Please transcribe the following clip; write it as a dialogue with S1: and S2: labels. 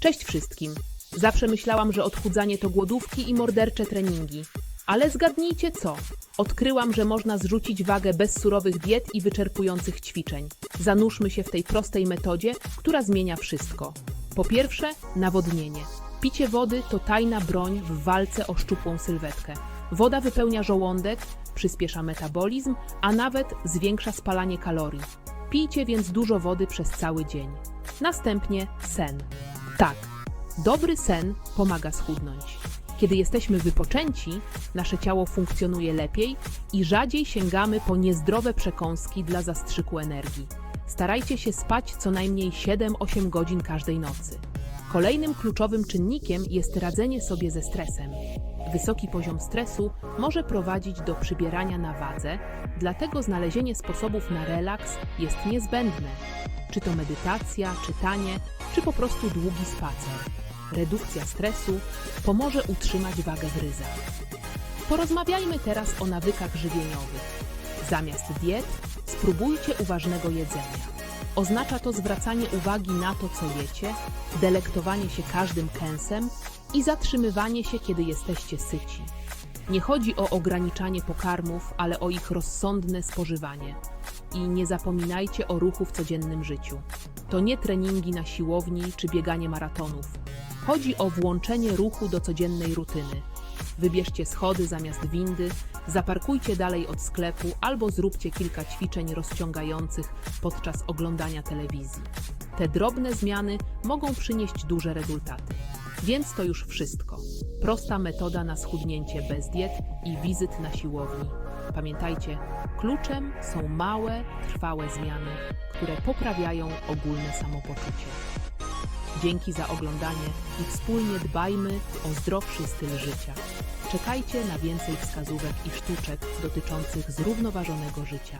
S1: Cześć wszystkim. Zawsze myślałam, że odchudzanie to głodówki i mordercze treningi. Ale zgadnijcie co? Odkryłam, że można zrzucić wagę bez surowych diet i wyczerpujących ćwiczeń. Zanurzmy się w tej prostej metodzie, która zmienia wszystko. Po pierwsze, nawodnienie. Picie wody to tajna broń w walce o szczupłą sylwetkę. Woda wypełnia żołądek, przyspiesza metabolizm, a nawet zwiększa spalanie kalorii. Pijcie więc dużo wody przez cały dzień. Następnie sen. Tak, dobry sen pomaga schudnąć. Kiedy jesteśmy wypoczęci, nasze ciało funkcjonuje lepiej i rzadziej sięgamy po niezdrowe przekąski dla zastrzyku energii. Starajcie się spać co najmniej 7-8 godzin każdej nocy. Kolejnym kluczowym czynnikiem jest radzenie sobie ze stresem. Wysoki poziom stresu może prowadzić do przybierania na wadze, dlatego znalezienie sposobów na relaks jest niezbędne. Czy to medytacja, czytanie, czy po prostu długi spacer. Redukcja stresu pomoże utrzymać wagę w ryzach. Porozmawiajmy teraz o nawykach żywieniowych. Zamiast diet spróbujcie uważnego jedzenia. Oznacza to zwracanie uwagi na to, co jecie, delektowanie się każdym kęsem i zatrzymywanie się, kiedy jesteście syci. Nie chodzi o ograniczanie pokarmów, ale o ich rozsądne spożywanie. I nie zapominajcie o ruchu w codziennym życiu. To nie treningi na siłowni czy bieganie maratonów. Chodzi o włączenie ruchu do codziennej rutyny. Wybierzcie schody zamiast windy, zaparkujcie dalej od sklepu albo zróbcie kilka ćwiczeń rozciągających podczas oglądania telewizji. Te drobne zmiany mogą przynieść duże rezultaty. Więc to już wszystko. Prosta metoda na schudnięcie bez diet i wizyt na siłowni. Pamiętajcie, kluczem są małe, trwałe zmiany, które poprawiają ogólne samopoczucie. Dzięki za oglądanie i wspólnie dbajmy o zdrowszy styl życia. Czekajcie na więcej wskazówek i sztuczek dotyczących zrównoważonego życia.